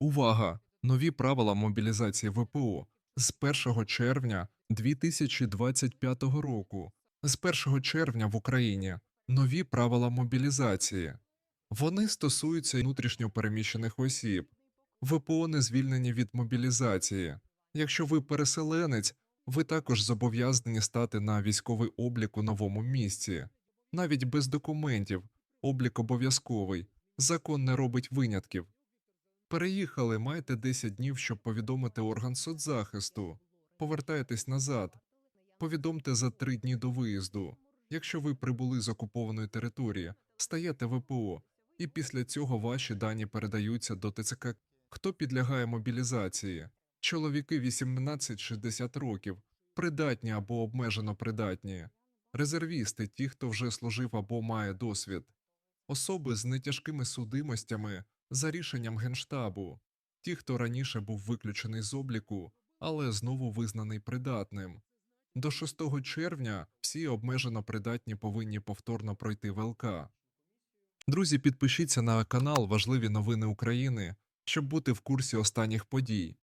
Увага! Нові правила мобілізації ВПО з 1 червня 2025 року. З 1 червня в Україні нові правила мобілізації. Вони стосуються внутрішньопереміщених осіб. ВПО не звільнені від мобілізації. Якщо ви переселенець, ви також зобов'язані стати на військовий облік у новому місці. Навіть без документів, облік обов'язковий. Закон не робить винятків. Переїхали, маєте 10 днів, щоб повідомити орган соцзахисту. Повертаєтесь назад. Повідомте за 3 дні до виїзду. Якщо ви прибули з окупованої території, стаєте ВПО, і після цього ваші дані передаються до ТЦК. Хто підлягає мобілізації? Чоловіки 18-60 років, придатні або обмежено придатні, резервісти, ті, хто вже служив або має досвід, особи з нетяжкими судимостями за рішенням Генштабу, ті, хто раніше був виключений з обліку, але знову визнаний придатним. До 6 червня всі обмежено придатні повинні повторно пройти ВЛК. Друзі, підпишіться на канал Важливі новини України, щоб бути в курсі останніх подій.